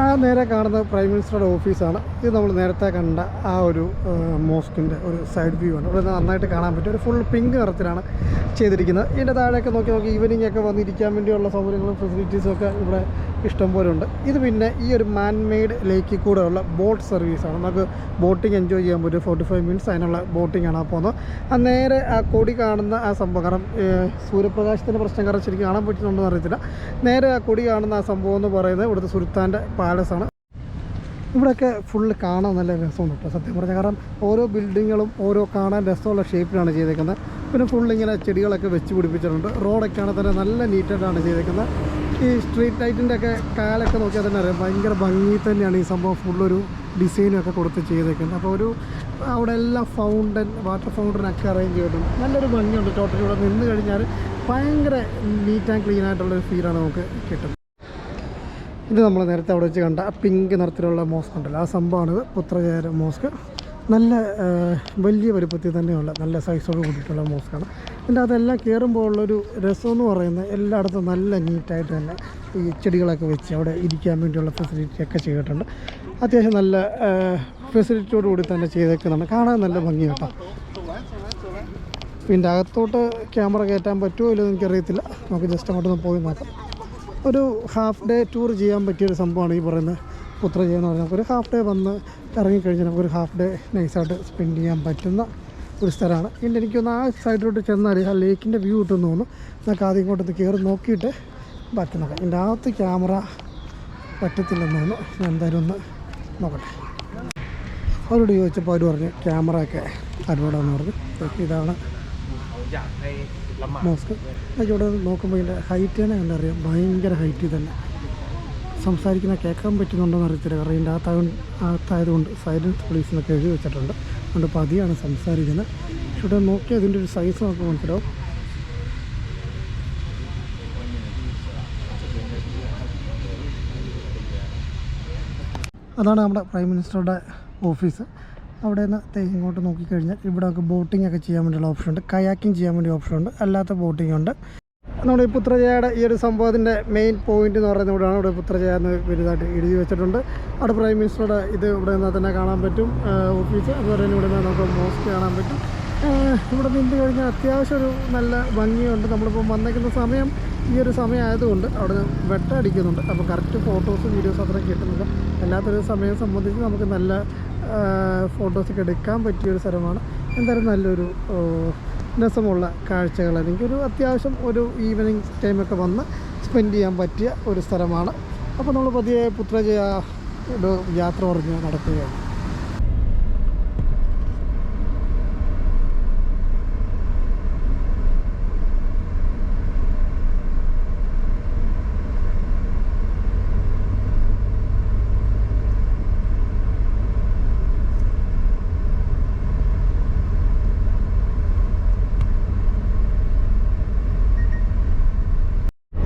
ആ നേരെ കാണുന്ന പ്രൈം മിനിസ്റ്ററുടെ ഓഫീസാണ്. ഇത് നമ്മൾ നേരത്തെ കണ്ട ആ ഒരു മോസ്കിന്റെ ഒരു സൈഡ് വ്യൂ ആണ്. ഇവിടെ നന്നായിട്ട് കാണാൻ പറ്റും ഒരു ഫുൾ പിങ്ക് നിറത്തിലാണ് ചെയ്തിരിക്കുന്നത്. ഇതിന്റെ താഴെയൊക്കെ നോക്കി നോക്കി ഈവനിങ് ഒക്കെ വന്നിരിക്കാൻ വേണ്ടിയുള്ള സൗകര്യങ്ങളും ഫെസിലിറ്റീസും ഒക്കെ ഇവിടെ ഇഷ്ടം പോലെ ഉണ്ട് ഇത് പിന്നെ ഈ ഒരു മാൻ മെയ്ഡ് ലേക്കിൽ കൂടെ ഉള്ള ബോട്ട് സർവീസാണ് നമുക്ക് ബോട്ടിങ് എൻജോയ് ചെയ്യാൻ പറ്റും. ഫോർട്ടി ഫൈവ് മിനിറ്റ്സ് അതിനുള്ള ബോട്ടിംഗ് ആണ് പോകുന്നത്. ആ നേരെ ആ കൊടി കാണുന്ന ആ സംഭവം കാരണം സൂര്യപ്രകാശത്തിന്റെ പ്രശ്നം കാരണം ശരിക്കും കാണാൻ പറ്റുന്നുണ്ടോ അറിയത്തില്ല. നേരെ ആ കൊടി കാണുന്ന ആ സംഭവം എന്ന് പറയുന്നത് ഇവിടുത്തെ സുൽത്താന്റെ പാലസാണ് ഇവിടെയൊക്കെ ഫുള്ള് കാണാൻ നല്ല രസമാണ് കേട്ടോ സത്യം പറഞ്ഞാൽ കാരണം ഓരോ ബിൽഡിങ്ങുകളും ഓരോ കാണാൻ രസമുള്ള ഷേപ്പിലാണ് ചെയ്തേക്കുന്നത്. പിന്നെ ഫുൾ ഇങ്ങനെ ചെടികളൊക്കെ വെച്ച് പിടിപ്പിച്ചിട്ടുണ്ട്. റോഡൊക്കെ ആണെങ്കിൽ തന്നെ നല്ല നീറ്റായിട്ടാണ് ചെയ്തേക്കുന്നത്. ഈ സ്ട്രീറ്റ് ലൈറ്റിന്റെ ഒക്കെ കാലൊക്കെ നോക്കിയാൽ തന്നെ അറിയാം. ഭയങ്കര ഭംഗി തന്നെയാണ് ഈ സംഭവം ഫുള്ളൊരു ഡിസൈനൊക്കെ കൊടുത്ത് ചെയ്തേക്കുന്നത്. അപ്പോൾ ഒരു അവിടെ എല്ലാം ഫൗണ്ടൻ വാട്ടർ ഫൗണ്ടനൊക്കെ അറേഞ്ച് ചെയ്തിട്ടുണ്ട്. നല്ലൊരു ഭംഗിയുണ്ട്. ടോട്ടലി ഇവിടെ നിന്ന് കഴിഞ്ഞാൽ ഭയങ്കര നീറ്റ് ആൻഡ് ക്ലീൻ ആയിട്ടുള്ളൊരു ഫീലാണ് നമുക്ക് കിട്ടുന്നത്. ഇത് നമ്മൾ നേരത്തെ അവിടെ വെച്ച് കണ്ട പിങ്ക് നിറത്തിലുള്ള മോസ്ക് ഉണ്ടല്ലോ. ആ സംഭവമാണിത് പുത്രചേര മോസ്ക് നല്ല വലിയ വലുപ്പത്തിൽ തന്നെയുള്ള നല്ല സൈസോട് കൂടിയിട്ടുള്ള മോസ്കാണ് എന്റെ അതെല്ലാം കയറുമ്പോൾ ഉള്ളൊരു എന്ന് പറയുന്നത് എല്ലായിടത്തും നല്ല നീറ്റായിട്ട് തന്നെ ഈ ചെടികളൊക്കെ വെച്ച് അവിടെ ഇരിക്കാൻ വേണ്ടിയുള്ള ഫെസിലിറ്റി ഒക്കെ ചെയ്തിട്ടുണ്ട്. അത്യാവശ്യം നല്ല ഫെസിലിറ്റിയോട് കൂടി തന്നെ ചെയ്തേക്കുന്നതാണ്. കാണാൻ നല്ല ഭംഗി കേട്ടോ. ഇതിന്റെ അകത്തോട്ട് ക്യാമറ കയറ്റാൻ പറ്റുമോ ഇല്ലെന്ന് എനിക്കറിയത്തില്ല. നമുക്ക് ജസ്റ്റ് അങ്ങോട്ടൊന്ന് പോയി നോക്കാം. ഒരു ഹാഫ് ഡേ ടൂർ ചെയ്യാൻ പറ്റിയൊരു സംഭവമാണ് ഈ പറയുന്നത്. പുത്രജയ എന്ന് പറഞ്ഞാൽ ഒരു ഹാഫ് ഡേ വന്ന് ഇറങ്ങിക്കഴിഞ്ഞാൽ നമുക്കൊരു ഹാഫ് ഡേ നൈസായിട്ട് സ്പെൻഡ് ചെയ്യാൻ പറ്റുന്ന ഒരു സ്ഥലമാണ്. പിന്നെ എനിക്കൊന്ന് ആ സൈഡിലോട്ട് ചെന്നാൽ ആ ലേക്കിന്റെ വ്യൂ കിട്ടുമെന്ന് തോന്നുന്നു. നമുക്ക് ആദ്യം ഇങ്ങോട്ടൊന്ന് കയറി നോക്കിയിട്ട് ബാക്കി നോക്കാം. ഇതിന്റെ അകത്ത് ക്യാമറ പറ്റത്തില്ലെന്ന് തോന്നുന്നു. ഞാൻ എന്തായാലും ഒന്ന് നോക്കട്ടെ. അവരോട് ചോദിച്ചപ്പോൾ അവർ പറഞ്ഞു ക്യാമറ ഒക്കെ അരുവാടാന്ന് പറഞ്ഞു. ഇതാണ് മോസ്ക്. എനിക്ക് ഇവിടെ നോക്കുമ്പോൾ ഇതിന്റെ ഹൈറ്റ് തന്നെ കണ്ടറിയാം. ഭയങ്കര ഹൈറ്റ് തന്നെ സംസാരിക്കുന്ന കേൾക്കാൻ പറ്റുന്നുണ്ടോയെന്ന് അറിയത്തില്ല. കാരണം ഇതിന്റെ അകത്തായത് അകത്തായതുകൊണ്ട് സൈലൻസ് പോലീസ് എന്നൊക്കെ എഴുതി വെച്ചിട്ടുണ്ട്. അതുകൊണ്ട് പതിയാണ് സംസാരിക്കുന്നത്. ഇവിടെ നോക്കി അതിന്റെ ഒരു സൈസ് നമുക്ക് മനസ്സിലാവും. അതാണ് നമ്മുടെ പ്രൈം മിനിസ്റ്ററുടെ ഓഫീസ് അവിടെ നിന്ന് ഇങ്ങോട്ട് നോക്കിക്കഴിഞ്ഞാൽ ഇവിടെ നമുക്ക് ബോട്ടിംഗ് ഒക്കെ ചെയ്യാൻ വേണ്ടിയുള്ള ഓപ്ഷൻ ഉണ്ട്. കയാക്കിംഗ് ചെയ്യാൻ വേണ്ടി ഓപ്ഷൻ ഉണ്ട്. അല്ലാത്ത ബോട്ടിംഗ് ഉണ്ട്. നമ്മുടെ ഈ പുത്രജയയുടെ ഈ ഒരു സംഭവത്തിന്റെ മെയിൻ പോയിന്റ് എന്ന് പറയുന്നത് ഇവിടെയാണ്. ഇവിടെ പുത്രജയ എന്ന് വലുതായിട്ട് എഴുതി വെച്ചിട്ടുണ്ട്. അവിടെ പ്രൈം മിനിസ്റ്ററുടെ ഇത് ഇവിടെ നിന്നാൽ തന്നെ കാണാൻ പറ്റും. ഓഫീസ് അതുപോലെ തന്നെ ഇവിടെ നിന്ന് നമുക്ക് മോസ്റ്റ് കാണാൻ പറ്റും. ഇവിടെ നിന്ന് കഴിഞ്ഞാൽ അത്യാവശ്യം ഒരു നല്ല ഭംഗിയുണ്ട്. നമ്മളിപ്പോൾ വന്നേക്കുന്ന സമയം ഈ ഒരു സമയമായതുകൊണ്ട് അവിടെ വെട്ടം അടിക്കുന്നുണ്ട്. അപ്പോൾ കറക്റ്റ് ഫോട്ടോസ് വീഡിയോസ് അത്രയും കിട്ടുന്നില്ല. അല്ലാത്തൊരു സമയം സംബന്ധിച്ച് നമുക്ക് നല്ല ഫോട്ടോസൊക്കെ എടുക്കാൻ പറ്റിയൊരു സ്ഥലമാണ്. എന്തായാലും നല്ലൊരു രസമുള്ള കാഴ്ചകൾ ഒരു അത്യാവശ്യം ഒരു ഈവനിങ് ടൈമൊക്കെ വന്ന് സ്പെൻഡ് ചെയ്യാൻ പറ്റിയ ഒരു സ്ഥലമാണ്. അപ്പോൾ നമ്മൾ പതിയെ പുത്രജയ ഒരു യാത്ര പറഞ്ഞ് നടക്കുകയാണ്.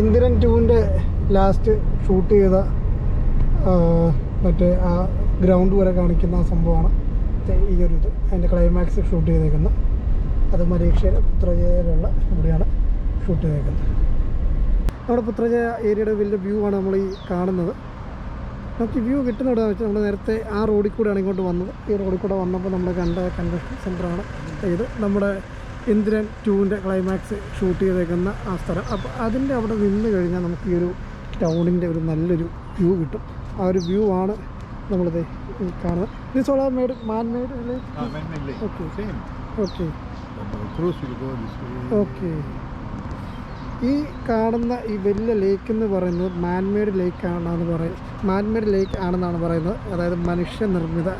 എന്തിരൻ ടൂവിന്റെ ലാസ്റ്റ് ഷൂട്ട് ചെയ്ത മറ്റേ ആ ഗ്രൗണ്ട് വരെ കാണിക്കുന്ന ആ സംഭവമാണ്. ഈ ഒരു ഇത്. അതിന്റെ ക്ലൈമാക്സ് ഷൂട്ട് ചെയ്തേക്കുന്നത് അത് മരീക്ഷയിൽ പുത്രജയയിലുള്ള ഇവിടെയാണ് ഷൂട്ട് ചെയ്തേക്കുന്നത് നമ്മുടെ പുത്രജയ ഏരിയയുടെ വലിയ വ്യൂ ആണ് നമ്മൾ ഈ കാണുന്നത്. നമുക്ക് വ്യൂ കിട്ടുന്നവിടെ വെച്ചാൽ നമ്മൾ നേരത്തെ ആ റോഡിൽ കൂടെയാണ് ഇങ്ങോട്ട് വന്നത്. ഈ റോഡിൽ കൂടെ വന്നപ്പോൾ നമ്മൾ കണ്ട കൺവെൻഷൻ സെന്ററാണ് ഇത്. നമ്മുടെ ഇന്ദ്രൻ ടൂവിന്റെ ക്ലൈമാക്സ് ഷൂട്ട് ചെയ്തേക്കുന്ന ആ സ്ഥലം. അപ്പോൾ അതിന്റെ അവിടെ നിന്ന് കഴിഞ്ഞാൽ നമുക്ക് ഈ ഒരു ടൗണിന്റെ ഒരു നല്ലൊരു വ്യൂ കിട്ടും. ആ ഒരു വ്യൂ ആണ് നമ്മളിത് കാണുന്നത്. ഇത് സോളാർ മേഡ് മാൻ മേഡ് അല്ലേ. ഓക്കെ. ഓക്കെ ഈ കാണുന്ന ഈ വലിയ ലേക്ക് എന്ന് പറയുന്നത് മാൻമേഡ് ലേക്കാണെന്ന് പറയും മാൻമേഡ് ലേക്ക് ആണെന്നാണ് പറയുന്നത്. അതായത് മനുഷ്യനിർമ്മിത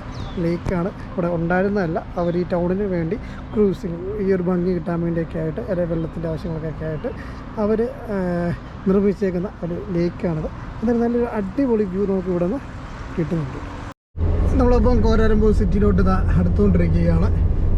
ലേക്കാണ് ഇവിടെ ഉണ്ടായിരുന്നതല്ല. അവർ ഈ ടൗണിന് വേണ്ടി ക്രൂസിങ് ഈ ഒരു ഭംഗി കിട്ടാൻ വേണ്ടിയൊക്കെ ആയിട്ട് അല്ലെങ്കിൽ വെള്ളത്തിന്റെ ആവശ്യങ്ങൾക്കൊക്കെ ആയിട്ട് അവർ നിർമ്മിച്ചേക്കുന്ന ഒരു ലേക്കാണിത് അതായത് നല്ലൊരു അടിപൊളി വ്യൂ നമുക്ക് ഇവിടെ നിന്ന് കിട്ടുന്നുണ്ട്. നമ്മളിപ്പം കോരാരമ്പൂർ സിറ്റിയിലോട്ട് അടുത്തുകൊണ്ടിരിക്കുകയാണ്.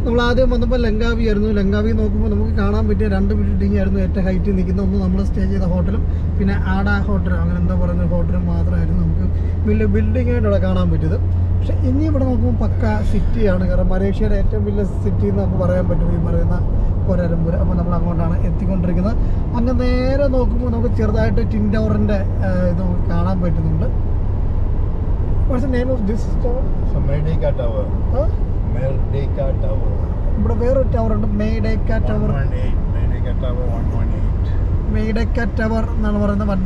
നമ്മൾ ആദ്യം വന്നപ്പോൾ ലങ്കാവി ആയിരുന്നു. ലങ്കാവി നോക്കുമ്പോൾ നമുക്ക് കാണാൻ പറ്റിയ രണ്ട് ബിൽഡിംഗ് ആയിരുന്നു ഏറ്റവും ഹൈറ്റിൽ നിൽക്കുന്ന ഒന്ന് നമ്മൾ സ്റ്റേ ചെയ്ത ഹോട്ടലും പിന്നെ ആട ഹോട്ടലും അങ്ങനെ എന്താ പറയുന്ന ഹോട്ടലും മാത്രമായിരുന്നു നമുക്ക് വലിയ ബിൽഡിംഗ് ആയിട്ട് ഇവിടെ കാണാൻ പറ്റിയത്. പക്ഷെ ഇനി ഇവിടെ നോക്കുമ്പോൾ പക്ക സിറ്റിയാണ് കാരണം മലേഷ്യയുടെ ഏറ്റവും വലിയ സിറ്റി എന്ന് നമുക്ക് പറയാൻ പറ്റും ഈ പറയുന്ന കോരാരമ്പൂർ അപ്പോൾ നമ്മൾ അങ്ങോട്ടാണ് എത്തിക്കൊണ്ടിരിക്കുന്നത്. അങ്ങ് നേരെ നോക്കുമ്പോൾ നമുക്ക് ചെറുതായിട്ട് ടിൻ ടവറിന്റെ ഇത് നമുക്ക് കാണാൻ പറ്റുന്നുണ്ട്. What's the name of this tower So ഇവിടെ വേറൊരു ടവർ ഉണ്ട്. Merdeka Tower 118. Merdeka Tower 118. Merdeka Tower എന്നാണ് പറയുന്നത്. വൺ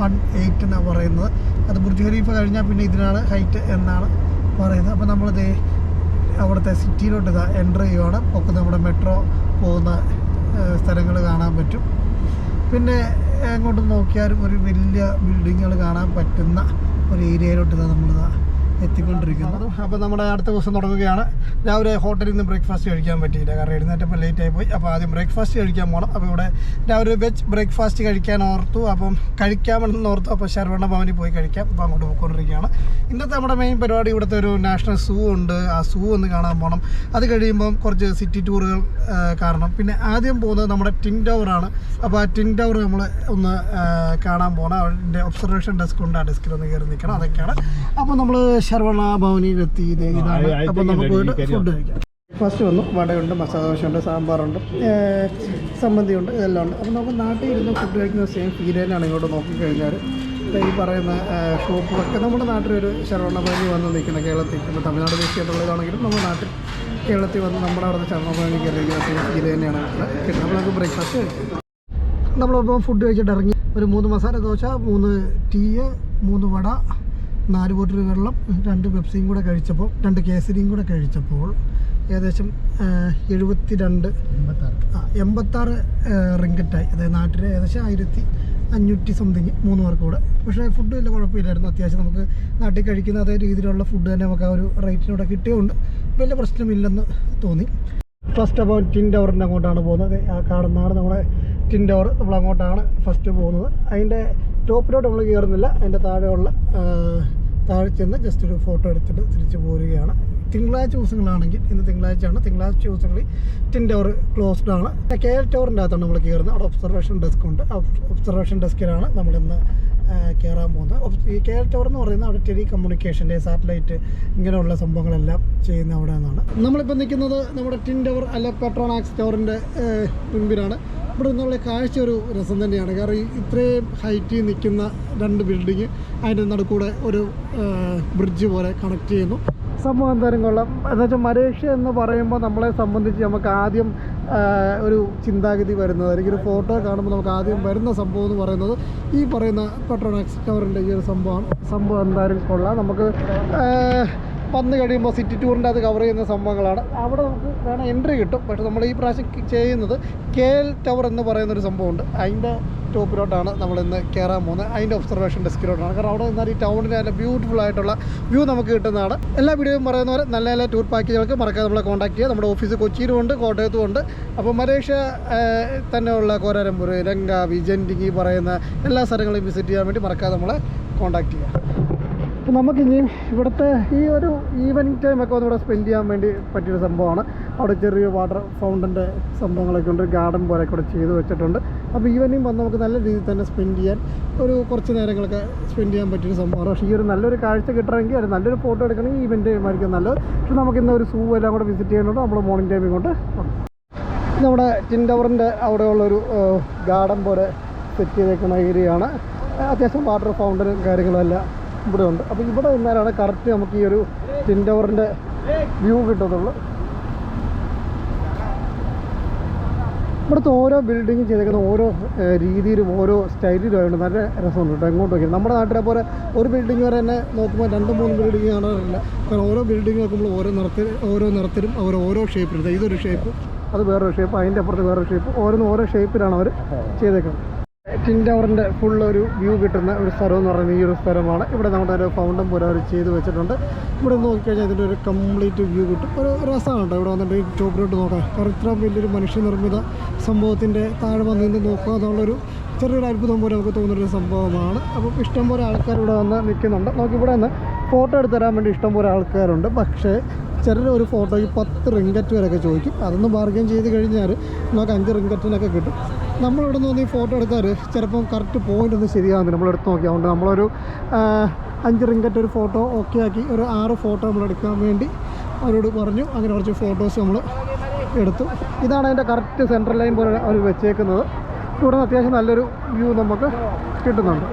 വൺ എയ്റ്റ് എന്നാണ് പറയുന്നത്. അത് ബുർജ് ഖലീഫ കഴിഞ്ഞാൽ പിന്നെ ഇതിനാണ് ഹൈറ്റ് എന്നാണ് പറയുന്നത്. അപ്പോൾ നമ്മളിത് അവിടുത്തെ സിറ്റിയിലോട്ട് ഇതാ എന്റർ ചെയ്യുവാണ്. ഒക്കെ നമ്മുടെ മെട്രോ പോകുന്ന സ്ഥലങ്ങൾ കാണാൻ പറ്റും. പിന്നെ എങ്ങോട്ട് നോക്കിയാലും ഒരു വലിയ ബിൽഡിങ്ങുകൾ കാണാൻ പറ്റുന്ന ഒരു ഏരിയയിലോട്ട് ഇതാ നമ്മളിതാ എത്തിക്കൊണ്ടിരിക്കുന്നത് അപ്പോൾ നമ്മുടെ അടുത്ത ദിവസം തുടങ്ങുകയാണ്. രാവിലെ ഹോട്ടലിൽ നിന്ന് ബ്രേക്ക്ഫാസ്റ്റ് കഴിക്കാൻ പറ്റിയില്ല. കാരണം എഴുന്നേറ്റപ്പോൾ ലേറ്റ് ആയി പോയി. അപ്പോൾ ആദ്യം ബ്രേക്ക്ഫാസ്റ്റ് കഴിക്കാൻ പോകണം അപ്പോൾ ഇവിടെ രാവിലെ വെജ് ബ്രേക്ക്ഫാസ്റ്റ് കഴിക്കാൻ ഓർത്തു. അപ്പം കഴിക്കാമെന്ന് ഓർത്തു. അപ്പോൾ ശരവണ ഭവനിൽ പോയി കഴിക്കാം. അപ്പോൾ അങ്ങോട്ട് പോയിക്കൊണ്ടിരിക്കുകയാണ്. ഇന്നത്തെ നമ്മുടെ മെയിൻ പരിപാടി ഇവിടുത്തെ ഒരു നാഷണൽ സൂ ഉണ്ട്. ആ സൂ ഒന്ന് കാണാൻ പോകണം അത് കഴിയുമ്പം കുറച്ച് സിറ്റി ടൂറുകൾ കാരണം പിന്നെ ആദ്യം പോകുന്നത് നമ്മുടെ ടിൻ ടവർ ആണ്. അപ്പോൾ ആ ടിൻ ടവർ നമ്മൾ ഒന്ന് കാണാൻ പോകണം അതിന്റെ ഒബ്സർവേഷൻ ഡെസ്ക് ഉണ്ട്. ആ ഡെസ്കിൽ ഒന്ന് കയറി നിൽക്കണം. അതൊക്കെയാണ്. അപ്പോൾ നമ്മൾ ഇത് ഇതാണ്. അപ്പോൾ നമുക്ക് പോയിട്ട് ഫുഡ് കഴിക്കാം. ഫസ്റ്റ് വന്നു വടയുണ്ട് മസാല ദോശയുണ്ട് സാമ്പാറുണ്ട് സമ്മന്തിയുണ്ട് ഇതെല്ലാം ഉണ്ട് അപ്പോൾ നമുക്ക് നാട്ടിൽ ഇരുന്ന് ഫുഡ് കഴിക്കുന്ന സെയിം ഫീൽ തന്നെയാണ് ഇങ്ങോട്ട് നോക്കിക്കഴിഞ്ഞാൽ. ഈ പറയുന്ന ഷോപ്പുകളൊക്കെ നമ്മുടെ നാട്ടിലൊരു ശരവണ ഭവനി വന്ന് നിൽക്കുന്ന കേരളത്തിൽ ഇപ്പോൾ തമിഴ്നാട് ദേശീയമായിട്ടുള്ളതാണെങ്കിലും നമ്മുടെ നാട്ടിൽ കേരളത്തിൽ വന്ന് നമ്മുടെ അവിടുത്തെ ശരവണ ഭവനി കയറിയിരിക്കുന്ന സെയിം ഫീൽ തന്നെയാണ് കിട്ടുന്നത്. അപ്പോൾ നമുക്ക് ബ്രേക്ക്ഫാസ്റ്റ് കഴിക്കാം. നമ്മളിപ്പോൾ ഫുഡ് കഴിച്ചിട്ട് ഇറങ്ങി. ഒരു മൂന്ന് മസാല ദോശ മൂന്ന് ടീ മൂന്ന് വട നാല് ബോട്ടിൽ വെള്ളം രണ്ട് പെപ്സിയും കൂടെ കഴിച്ചപ്പോൾ രണ്ട് കേസരിയും കൂടെ കഴിച്ചപ്പോൾ ഏകദേശം എഴുപത്തി രണ്ട് ആ എൺപത്താറ് റിങ്കറ്റായി അതായത് നാട്ടിൽ ഏകദേശം ആയിരത്തി അഞ്ഞൂറ്റി സംതിങ് മൂന്ന് പേർക്ക് കൂടെ. പക്ഷേ ഫുഡ് വലിയ കുഴപ്പമില്ലായിരുന്നു. അത്യാവശ്യം നമുക്ക് നാട്ടിൽ കഴിക്കുന്ന അതേ രീതിയിലുള്ള ഫുഡ് തന്നെ നമുക്ക് ആ ഒരു റേറ്റിനൂടെ കിട്ടിയതുകൊണ്ട് വലിയ പ്രശ്നമില്ലെന്ന് തോന്നി. ഫസ്റ്റ് അപ്പോൾ ടിൻ ടവറിന്റെ അങ്ങോട്ടാണ് പോകുന്നത്. ആ കാണുന്നതാണ് നമ്മുടെ ടിൻ ടവർ നമ്മൾ അങ്ങോട്ടാണ് ഫസ്റ്റ് പോകുന്നത്. അതിന്റെ ടോപ്പിലോട്ട് നമ്മൾ കയറുന്നില്ല. അതിന്റെ താഴെയുള്ള താഴെ ചെന്ന് ജസ്റ്റ് ഒരു ഫോട്ടോ എടുത്തിട്ട് തിരിച്ച് പോരുകയാണ്. തിങ്കളാഴ്ച ദിവസങ്ങളാണെങ്കിൽ ഇന്ന് തിങ്കളാഴ്ചയാണ്. തിങ്കളാഴ്ച ദിവസങ്ങളിൽ ടിൻ ടവർ ക്ലോസ്ഡ് ആണ്. കെ എൽ ടവറിന്റെ അകത്താണ് നമ്മൾ കയറുന്നത്. അവിടെ ഒബ്സർവേഷൻ ഡെസ്ക് ഉണ്ട്. ഒബ്സർവേഷൻ ഡെസ്കിലാണ് നമ്മളിന്ന് കയറാൻ പോകുന്നത് ഈ കെ ടവർ എന്ന് പറയുന്നത് അവിടെ ടെലി കമ്മ്യൂണിക്കേഷന്റെ സാറ്റലൈറ്റ് ഇങ്ങനെയുള്ള സംഭവങ്ങളെല്ലാം ചെയ്യുന്ന അവിടെ നിന്നാണ് നമ്മളിപ്പോൾ നിൽക്കുന്നത് നമ്മുടെ ടിൻ ടവർ അല്ല പെട്രോണാക്സ് ടവറിന്റെ മുൻപിലാണ്. ഇവിടെ നിന്നുള്ള കാഴ്ച ഒരു രസം തന്നെയാണ്. കാരണം ഇത്രയും ഹൈറ്റിൽ നിൽക്കുന്ന രണ്ട് ബിൽഡിങ് അതിന്റെ നടുക്കൂടെ ഒരു ബ്രിഡ്ജ് പോലെ കണക്ട് ചെയ്യുന്നു. സംഭവം എന്തായാലും കൊള്ളാം. എന്നുവെച്ചാൽ മലേഷ്യ എന്ന് പറയുമ്പോൾ നമ്മളെ സംബന്ധിച്ച് നമുക്ക് ആദ്യം ഒരു ചിന്താഗതി വരുന്നത് അല്ലെങ്കിൽ ഒരു ഫോട്ടോ കാണുമ്പോൾ നമുക്ക് ആദ്യം വരുന്ന സംഭവം എന്ന് പറയുന്നത് ഈ പറയുന്ന പെട്രോണാക്സ് ടവറിന്റെ ഈ ഒരു സംഭവമാണ് സംഭവം എന്തായാലും കൊള്ളാം. നമുക്ക് വന്നു കഴിയുമ്പോൾ സിറ്റി ടൂറിന്റെ അത് കവർ ചെയ്യുന്ന സംഭവങ്ങളാണ്. അവിടെ നമുക്ക് വേണം എൻട്രി കിട്ടും. പക്ഷേ നമ്മൾ ഈ പ്രാവശ്യം ചെയ്യുന്നത് കെ എൽ ടവർ എന്ന് പറയുന്നൊരു സംഭവമുണ്ട്. അതിന്റെ ടോപ്പിലോട്ടാണ് നമ്മൾ ഇന്ന് കയറാൻ പോകുന്നത്. അതിന്റെ ഒബ്സർവേഷൻ ഡെസ്കിലോട്ടാണ് കാരണം അവിടെ നിന്നാൽ ഈ ടൗണിന്റെ നല്ല ബ്യൂട്ടിഫുൾ ആയിട്ടുള്ള വ്യൂ നമുക്ക് കിട്ടുന്നതാണ്. എല്ലാ വീഡിയോയും പറയുന്ന പോലെ നല്ല നല്ല ടൂർ പാക്കേജുകൾക്ക് മറക്കാതെ നമ്മളെ കോൺടാക്ട് ചെയ്യുക. നമ്മുടെ ഓഫീസ് കൊച്ചിയിലും ഉണ്ട് കോട്ടയത്തും ഉണ്ട്. അപ്പോൾ മലേഷ്യ തന്നെയുള്ള കോരാരമ്പൂർ ലങ്ക വിജൻഡിങ് ഈ പറയുന്ന എല്ലാ സ്ഥലങ്ങളും വിസിറ്റ് ചെയ്യാൻ വേണ്ടി മറക്കാതെ നമ്മളെ കോൺടാക്ട് ചെയ്യുക. അപ്പോൾ നമുക്കിനി ഇവിടുത്തെ ഈ ഒരു ഈവനിങ് ടൈമൊക്കെ ഒന്നിവിടെ സ്പെൻഡ് ചെയ്യാൻ വേണ്ടി പറ്റിയൊരു സംഭവമാണ്. അവിടെ ചെറിയ വാട്ടർ ഫൗണ്ടന്റെ സംഭവങ്ങളൊക്കെ ഉണ്ട്. ഗാർഡൻ പോലെ കൂടെ ചെയ്ത് വെച്ചിട്ടുണ്ട്. അപ്പോൾ ഈവനിങ് വന്ന് നമുക്ക് നല്ല രീതിയിൽ തന്നെ സ്പെൻഡ് ചെയ്യാൻ ഒരു കുറച്ച് നേരങ്ങളൊക്കെ സ്പെൻഡ് ചെയ്യാൻ പറ്റിയൊരു സംഭവമാണ് പക്ഷേ ഈ ഒരു നല്ലൊരു കാഴ്ച കിട്ടണമെങ്കിൽ ഒരു നല്ലൊരു ഫോട്ടോ എടുക്കണമെങ്കിൽ ഈവന്റ് ആയിരിക്കും നല്ലത്. പക്ഷേ നമുക്ക് ഇന്ന് ഒരു സൂ എല്ലാം കൂടെ വിസിറ്റ് ചെയ്യുന്നുണ്ട് നമ്മൾ മോർണിംഗ് ടൈം ഇങ്ങോട്ട് വന്നു. ഇത് നമ്മുടെ ടിൻ ടവറിന്റെ അവിടെയുള്ളൊരു ഗാർഡൻ പോലെ സെറ്റ് ചെയ്തേക്കുന്ന ഏരിയയാണ്. അത്യാവശ്യം വാട്ടർ ഫൗണ്ടനും കാര്യങ്ങളും എല്ലാം ഇവിടെ ഉണ്ട് അപ്പോൾ ഇവിടെ നിന്നാലാണ് കറക്റ്റ് നമുക്ക് ഈ ഒരു ടിൻ ടവറിന്റെ വ്യൂ കിട്ടത്തുള്ളൂ. ഇവിടുത്തെ ഓരോ ബിൽഡിങ്ങും ചെയ്തേക്കുന്ന ഓരോ രീതിയിലും ഓരോ സ്റ്റൈലിലും ആയതുകൊണ്ട് നല്ല രസമുണ്ട് കേട്ടോ എങ്ങോട്ട് വയ്ക്കുന്നത് നമ്മുടെ നാട്ടിലെ പോലെ ഒരു ബിൽഡിംഗ് വരെ തന്നെ നോക്കുമ്പോൾ രണ്ട് മൂന്ന് ബിൽഡിംഗ് കാണാറില്ല. കാരണം ഓരോ ബിൽഡിംഗ് നോക്കുമ്പോൾ ഓരോ നിറത്തിൽ ഓരോ നിറത്തിലും അവർ ഓരോ ഷേപ്പിലും ഇതൊരു ഷേപ്പ് അത് വേറൊരു ഷേപ്പ് അതിന്റെ അപ്പുറത്ത് വേറൊരു ഷേപ്പ് ഓരോന്ന് ഓരോ ഷേപ്പിലാണ് അവർ ചെയ്തേക്കുന്നത്. ടിൻ ടവറിന്റെ ഫുൾ ഒരു വ്യൂ കിട്ടുന്ന ഒരു സ്ഥലം എന്ന് പറയുന്നത് ഈ ഒരു സ്ഥലമാണ്. ഇവിടെ നമ്മുടെ ഒരു ഫൗണ്ടൻ പോലെ അവർ ചെയ്ത് വെച്ചിട്ടുണ്ട്. ഇവിടെ നോക്കിക്കഴിഞ്ഞാൽ ഇതിന്റെ ഒരു കംപ്ലീറ്റ് വ്യൂ കിട്ടും. ഒരു രസമാണ് കേട്ടോ ഇവിടെ വന്നിട്ട് ഈ ടോപ്പിലോട്ട് നോക്കാം കാരണം ഇത്ര വലിയൊരു മനുഷ്യനിർമ്മിത സംഭവത്തിന്റെ താഴെ വന്ന് നിന്ന് നോക്കുക എന്നുള്ളൊരു ചെറിയൊരു അത്ഭുതം പോലെ നമുക്ക് തോന്നുന്നൊരു സംഭവമാണ്. അപ്പം ഇഷ്ടംപോലെ ആൾക്കാർ ഇവിടെ വന്ന് നിൽക്കുന്നുണ്ട്. നമുക്ക് ഇവിടെ നിന്ന് ഫോട്ടോ എടുത്ത് തരാൻ വേണ്ടി ഇഷ്ടംപോലെ ആൾക്കാരുണ്ട്. പക്ഷേ ചിലർ ഒരു ഫോട്ടോയ്ക്ക് പത്ത് റിങ്കറ്റ് വരെയൊക്കെ ചോദിക്കും. അതൊന്ന് ബാർഗൈൻ ചെയ്ത് കഴിഞ്ഞാൽ നമുക്ക് അഞ്ച് റിങ്കറ്റിനൊക്കെ കിട്ടും. നമ്മളിവിടെ നിന്ന് ഈ ഫോട്ടോ എടുത്താൽ ചിലപ്പം കറക്റ്റ് പോയിന്റ് ഒന്നും ശരിയാകുന്നില്ല നമ്മളെടുത്ത് നോക്കി അതുകൊണ്ട് നമ്മളൊരു അഞ്ച് റിങ്കറ്റ് ഒരു ഫോട്ടോ ഓക്കെ ആക്കി ഒരു ആറ് ഫോട്ടോ നമ്മൾ എടുക്കാൻ വേണ്ടി അവരോട് പറഞ്ഞു. അങ്ങനെ കുറച്ച് ഫോട്ടോസ് നമ്മൾ എടുത്തു. ഇതാണ് അതിന്റെ കറക്റ്റ് സെൻട്രൽ ലൈൻ പോലെ അവർ വെച്ചേക്കുന്നത്. ഇവിടെ നിന്ന് അത്യാവശ്യം നല്ലൊരു വ്യൂ നമുക്ക് കിട്ടുന്നുണ്ട്.